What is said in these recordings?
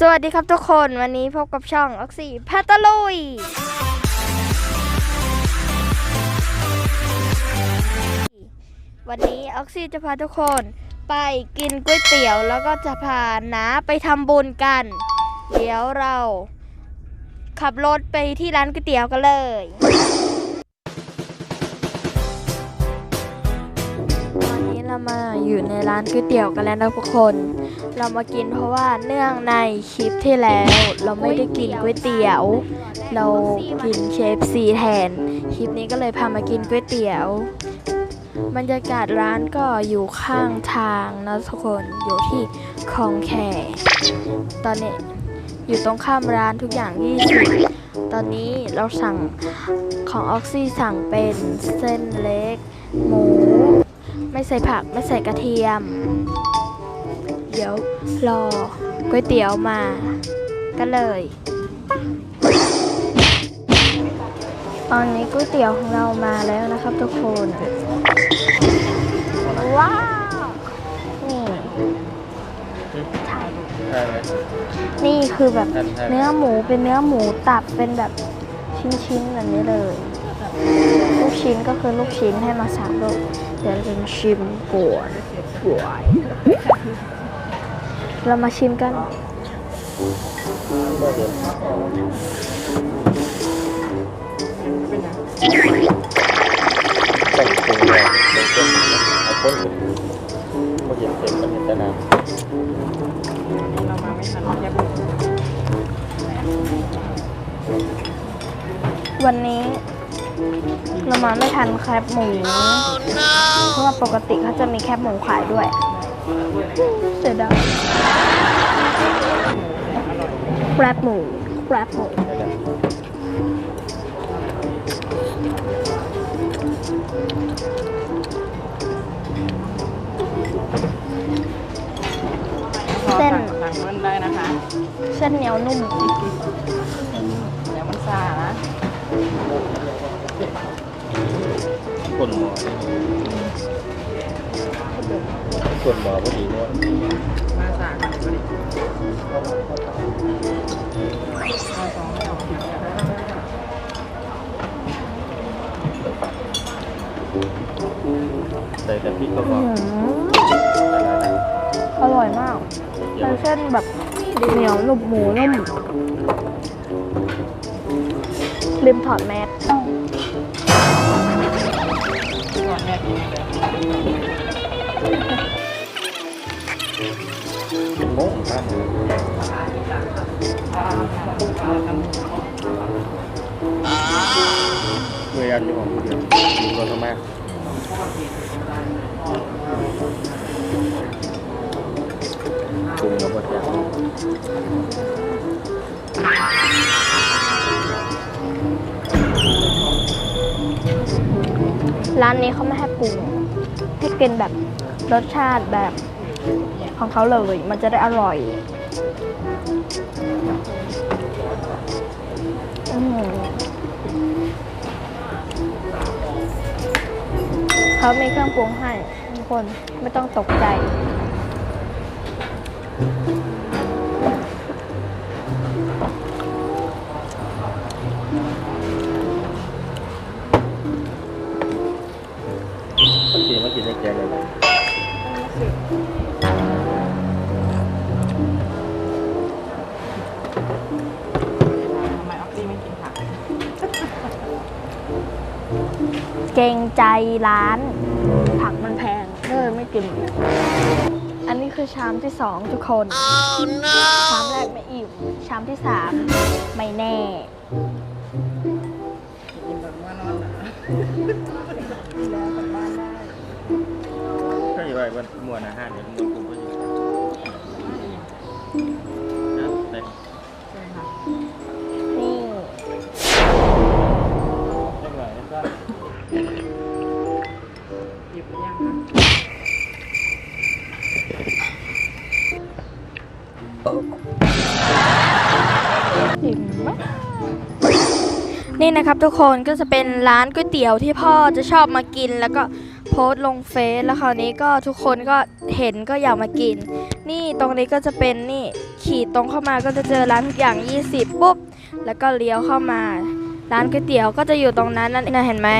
สวัสดีครับทุกคนวันนี้พบกับช่องออกซี่แพตตาลุย วันนี้ออกซี่จะพาทุกคนไปกินก๋วยเตี๋ยว แล้วก็จะพาน้าไปทำบุญกัน เดี๋ยวเราขับรถไปที่ร้านก๋วยเตี๋ยวกันเลย เรามาอยู่ในร้านก๋วยเตี๋ยวกันแล้วนะทุกคน เรามากินเพราะว่าเนื่องในคลิปที่แล้ว เราไม่ได้กินก๋วยเตี๋ยว เรากินเคฟซีแทน คลิปนี้ก็เลยพามากินก๋วยเตี๋ยว บรรยากาศร้านก็อยู่ข้างทางนะทุกคน อยู่ที่คลองแคตอนนี้อยู่ตรงข้ามร้านทุกอย่าง 20 ตอนนี้เราสั่งของออกซี่สั่งเป็นเส้นเล็ก หมู ไม่ใส่ผักไม่ใส่กระเทียม เดี๋ยวรอก๋วยเตี๋ยวมา กันเลยตอนนี้ก๋วยเตี๋ยวของเรามาแล้วนะครับทุกคนว้าวนี่ถ่ายรูปใช่ไหมนี่คือแบบใช่ใช่เนื้อหมูเป็นเนื้อหมูตับเป็นแบบชิ้นๆแบบนี้เลย ลูกชิ้นก็คือลูกชิ้นให้มาสามลูกเดี๋ยวเราจะมาชิมก่อนป่วยเรามาชิมกันก็เดี๋ยวแต่งตัวเลยเป็นต้นเอาคนอื่นมาเห็นเสร็จมันเห็นแต่น้เรามาไม่ทันแค่บุกวันนี้ เรามาไม่ทันแคบหมู เพราะว่าปกติเขาจะมีแคบหมูขายด้วยเสียดายแคบหมูแคบหมูำนั่นแหละเส้นสั่งเบิ้ลได้นะคะ เส้นเหนียวนุ่ม คนหมอส่วนหมอพอดีเนี่ยมาซากันพอดีเอาสองไม่ออกใส่แต่พริกก็พออร่อยมากเป็นเส้นแบบเหนียวหนุบหมูนุ่มลืมถอดแมส ก่อนแม่กินเลยเป็นโม่งท่านเมื่อยันอยู่ของผู้เดียวอยู่ตัวทำไมปรุงแล้วหมดอย่า ร้านนี้เขาไม่ให้ปรุงให้กินแบบรสชาติแบบของเขาเลย มันจะได้อร่อยเขามีเครื่องปรุงให้ทุกคนไม่ต้องตกใจ เกรงใจร้าน ผักมันแพงเลยไม่กิน อันนี้คือชามที่สองทุกคนชามแรกไม่อิ่มชามที่สามไม่แน่กินแบบว่านอนหนาก็อยู่ไว้บนมวนอาหารเนี่ยมวนกลุ่มก็อยู่ นี่นะครับทุกคนก็จะเป็นร้านก๋วยเตี๋ยวที่พ่อจะชอบมากิน แล้วก็โพสต์ลงเฟซแล้วคราวนี้ก็ทุกคนก็เห็นก็อยากมากิน นี่ตรงนี้ก็จะเป็นนี่ขี่ตรงเข้ามาก็จะเจอร้านทุกอย่าง 20 ปุ๊บ แล้วก็เลี้ยวเข้ามา ร้านก๋วยเตี๋ยวก็จะอยู่ตรงนั้นนั่นนะเห็นไหม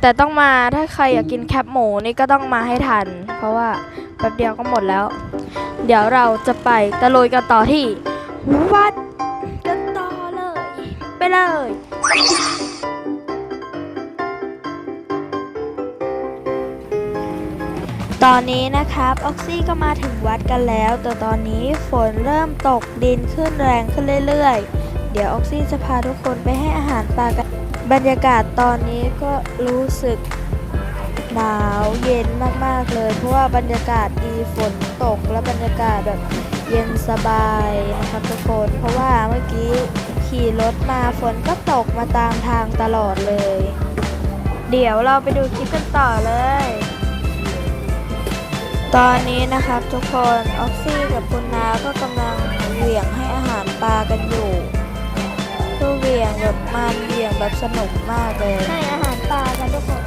แต่ต้องมาถ้าใครอยากกินแคปหมูนี่ก็ต้องมาให้ทัน เพราะว่าแป๊บเดียวก็หมดแล้ว เดี๋ยวเราจะไปตะลุยกันต่อที่ วัดกันต่อเลย ไปเลย ตอนนี้นะครับออกซี่ก็มาถึงวัดกันแล้ว แต่ตอนนี้ฝนเริ่มตกดินขึ้นแรงขึ้นเรื่อยๆ เดี๋ยวออกซี่จะพาทุกคนไปให้อาหารปลากัน บรรยากาศตอนนี้ก็รู้สึก หนาวเย็นมากๆเลย เพราะว่าบรรยากาศดีฝนตกและบรรยากาศแบบเย็นสบายนะครับทุกคนเพราะว่าเมื่อกี้ขี่รถมาฝนก็ตกมาตามทางตลอดเลย เดี๋ยวเราไปดูคลิปกันต่อเลย ตอนนี้นะครับทุกคนออกซี่กับคุณนาก็กำลังเหวี่ยงให้อาหารปลากันอยู่คือเหวี่ยงแบบมันเหวี่ยงแบบสนุกมากเลยให้อาหารปลากันทุกคน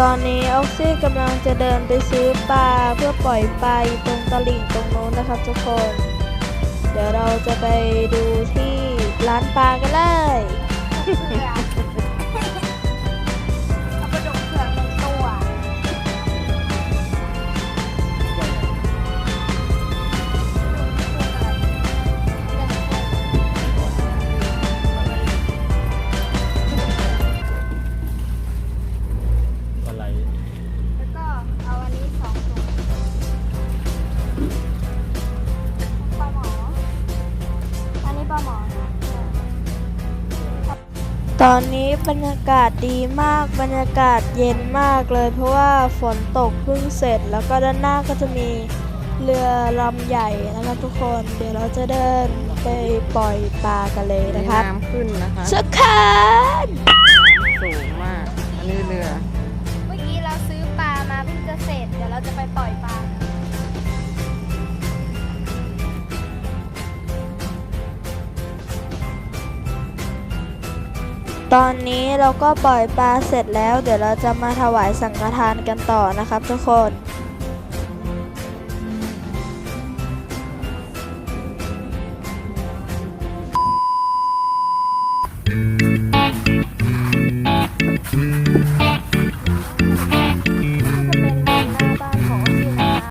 ตอนนี้ออกซี่กำลังจะเดินไปซื้อปลาเพื่อปล่อยปลาอยู่ตรงตลิ่งตรงโน้นนะครับทุกคน เดี๋ยวเราจะไปดูที่ร้านปลากันเลย ตอนนี้บรรยากาศดีมากบรรยากาศเย็นมากเลย เพราะว่าฝนตกเพิ่งเสร็จ แล้วก็ด้านหน้าก็จะมีเรือลำใหญ่นะครับทุกคนเดี๋ยวเราจะเดินไปปล่อยปลากันเลยมีนะครับน้ำขึ้นนะคะสักคันสูงมาก อันนี้เรือ เมื่อกี้เราซื้อปลามาเพิ่งจะเสร็จ เดี๋ยวเราจะไปปล่อยปลา ตอนนี้เราก็ปล่อยปลาเสร็จแล้ว เดี๋ยวเราจะมาถวายสังฆทานกันต่อนะครับทุกคน